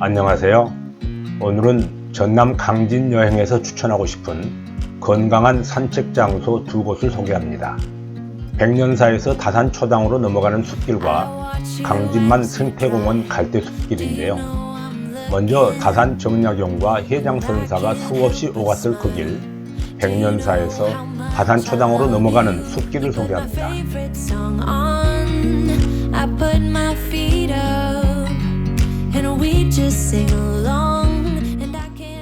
안녕하세요. 오늘은 전남 강진 여행에서 추천하고 싶은 건강한 산책 장소 두 곳을 소개합니다. 백년사에서 다산 초당으로 넘어가는 숲길과 강진만 생태공원 갈대 숲길인데요. 먼저 다산 정약용과 해장선사가 수없이 오갔을 그 길, 백년사에서 다산 초당으로 넘어가는 숲길을 소개합니다.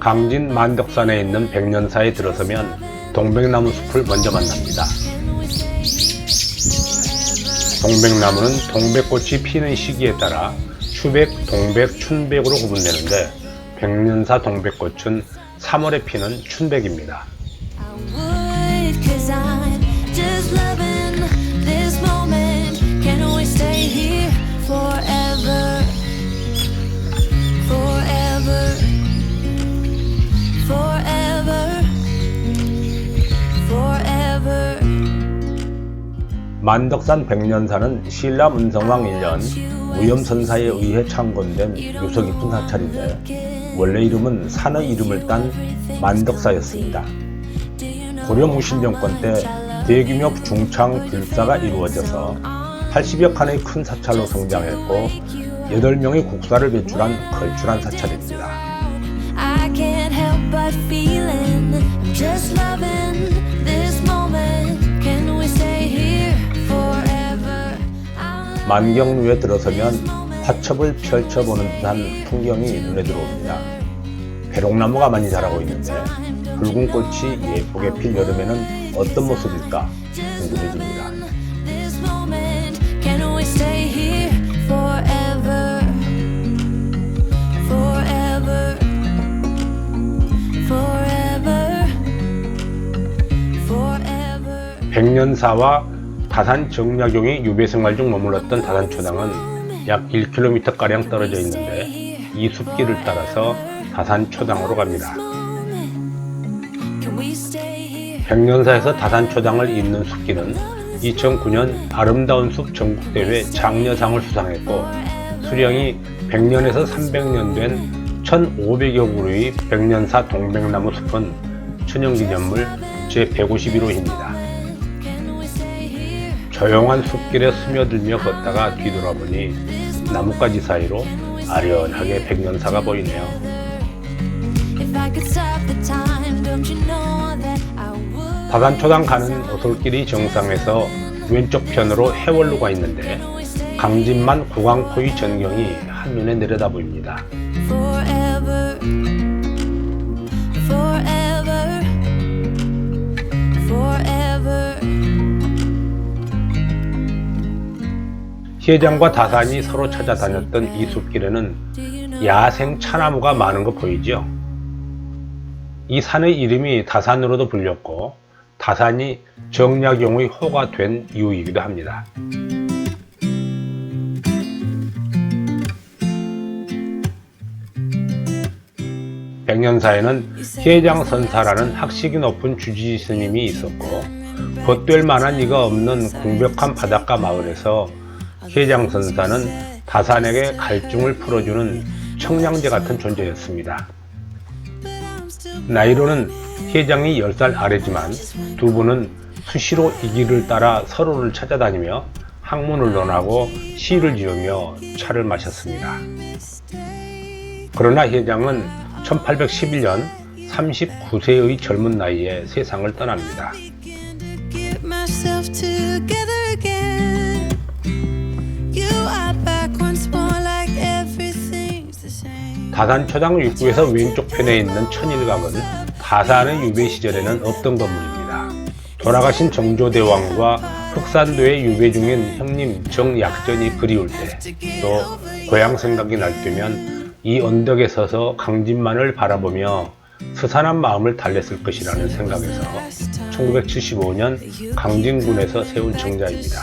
강진 만덕산에 있는 백년사에 들어서면 동백나무 숲을 먼저 만납니다. 동백나무는 동백꽃이 피는 시기에 따라 추백, 동백, 춘백으로 구분되는데 백년사 동백꽃은 3월에 피는 춘백입니다. 만덕산 백년사는 신라 문성왕 1년 무염선사에 의해 창건된 유서 깊은 사찰인데 원래 이름은 산의 이름을 딴 만덕사였습니다. 고려 무신 정권 때 대규모 중창 불사가 이루어져서 80여 칸의 큰 사찰로 성장했고 8명의 국사를 배출한 걸출한 사찰입니다. 만경루에 들어서면 화첩을 펼쳐보는 듯한 풍경이 눈에 들어옵니다. 배롱나무가 많이 자라고 있는데 붉은 꽃이 예쁘게 필 여름에는 어떤 모습일까 궁금해집니다. 백년사와 다산 정약용이 유배 생활 중 머물렀던 다산초당은 약 1km가량 떨어져 있는데 이 숲길을 따라서 다산초당으로 갑니다. 백년사에서 다산초당을 잇는 숲길은 2009년 아름다운 숲 전국대회 장려상을 수상했고 수령이 100년에서 300년 된 1500여 그루의 백년사 동백나무 숲은 천연기념물 제151호입니다. 조용한 숲길에 스며들며 걷다가 뒤돌아보니 나뭇가지 사이로 아련하게 백년사가 보이네요. 다산초당 가는 오솔길이 정상에서 왼쪽 편으로 해월루가 있는데 강진만 구강포의 전경이 한눈에 내려다 보입니다. 희해장과 다산이 서로 찾아다녔던 이 숲길에는 야생 차나무가 많은 거 보이죠? 이 산의 이름이 다산으로도 불렸고 다산이 정약용의 호가 된 이유이기도 합니다. 백년사에는 희해장 선사라는 학식이 높은 주지 스님이 있었고 벗될 만한 이가 없는 공벽한 바닷가 마을에서 희 해장 선사는 다산에게 갈증을 풀어주는 청량제 같은 존재였습니다. 나이로는 희해장이 10살 아래지만 두 분은 수시로 이 길을 따라 서로를 찾아다니며 학문을 논하고 시를 지으며 차를 마셨습니다. 그러나 희해장은 1811년 39세의 젊은 나이에 세상을 떠납니다. 다산초당 입구에서 왼쪽 편에 있는 천일각은 다산의 유배 시절에는 없던 건물입니다. 돌아가신 정조대왕과 흑산도에 유배 중인 형님 정약전이 그리울 때 또 고향 생각이 날 때면 이 언덕에 서서 강진만을 바라보며 스산한 마음을 달랬을 것이라는 생각에서 1975년 강진군에서 세운 정자입니다.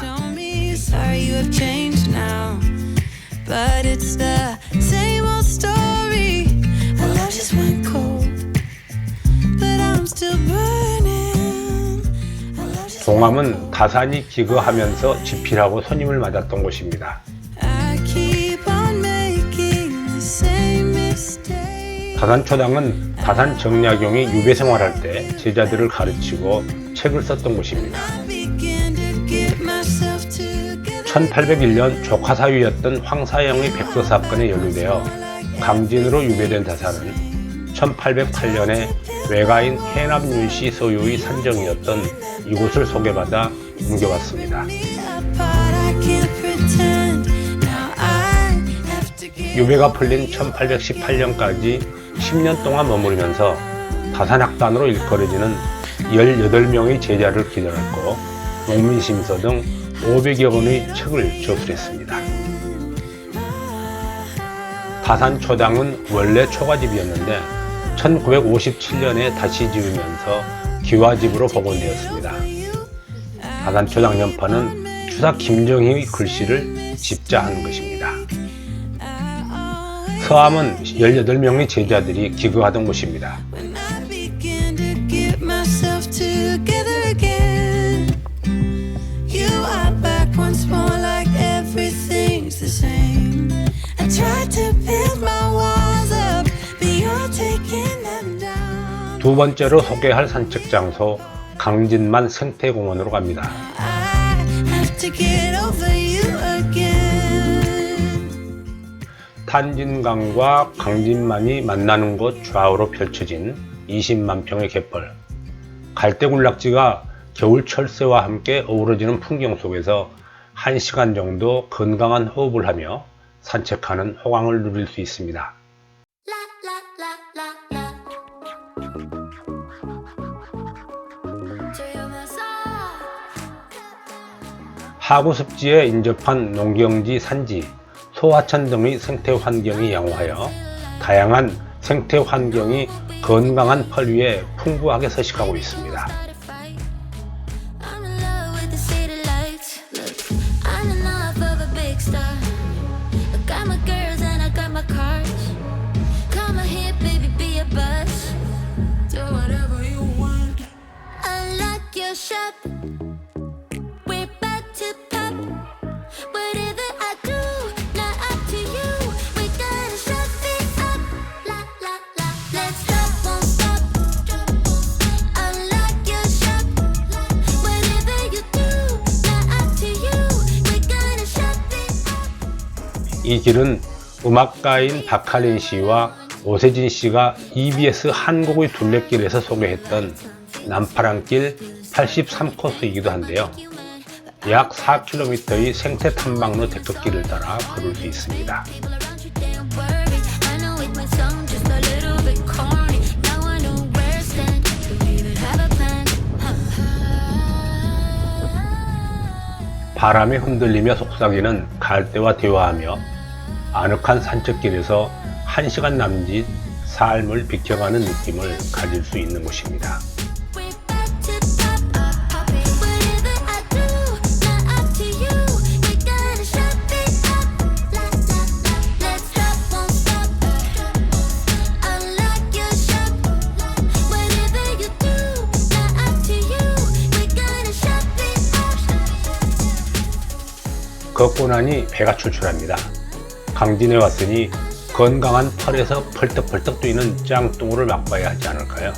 동암은 다산이 기거하면서 집필하고 선임을 맞았던 곳입니다. 다산초당은 다산 정약용이 유배 생활할 때 제자들을 가르치고 책을 썼던 곳입니다. Begin to get myself together. 1801년 조카 사위였던 황사영의 백서 사건에 연루되어 강진으로 유배된 다산은 1808년에 외가인 해남윤 씨 소유의 산정이었던 이곳을 소개받아 옮겨왔습니다. 유배가 풀린 1818년까지 10년 동안 머무르면서 다산학단으로 일컬어지는 18명의 제자를 기원했고 농민심서 등 500여 권의 책을 저술했습니다. 다산 초당은 원래 초가집이었는데 1957년에 다시 지으면서 기와집으로 복원되었습니다. 다산초당 연판은 추사 김정희의 글씨를 집자한 것입니다. 서암은 18명의 제자들이 기거하던 곳입니다. 두 번째로 소개할 산책 장소 강진만 생태공원으로 갑니다. 탄진강과 강진만이 만나는 곳 좌우로 펼쳐진 20만 평의 갯벌. 갈대군락지가 겨울 철새와 함께 어우러지는 풍경 속에서 1시간 정도 건강한 호흡을 하며 산책하는 호강을 누릴 수 있습니다. 하구 습지에 인접한 농경지, 산지, 소하천 등의 생태 환경이 양호하여 다양한 생태 환경이 건강한 펄 위에 풍부하게 서식하고 있습니다. 이 길은 음악가인 박할린 씨와 오세진 씨가 EBS 한국의 둘레길에서 소개했던 남파랑길 83코스이기도 한데요. 약 4km의 생태 탐방로 데크길을 따라 걸을 수 있습니다. 바람에 흔들리며 속삭이는 갈대와 대화하며 아늑한 산책길에서 1시간 남짓 삶을 비켜가는 느낌을 가질 수 있는 곳입니다. 걷고 나니 배가 출출합니다. 강진에 왔으니 건강한 펄에서 펄떡펄떡 뛰는 짱뚱어를 맛봐야 하지 않을까요?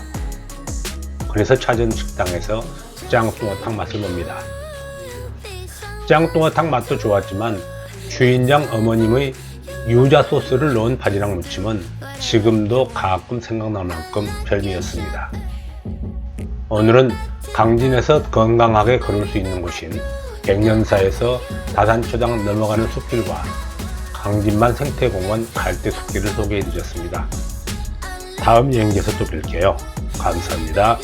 그래서 찾은 식당에서 짱뚱어탕 맛을 봅니다. 짱뚱어탕 맛도 좋았지만 주인장 어머님의 유자 소스를 넣은 바지락 무침은 지금도 가끔 생각날 만큼 별미였습니다. 오늘은 강진에서 건강하게 걸을 수 있는 곳인 백년사에서 다산초당 넘어가는 숲길과 강진만 생태공원 갈대 숲길을 소개해 드렸습니다. 다음 여행지에서 또 뵐게요. 감사합니다.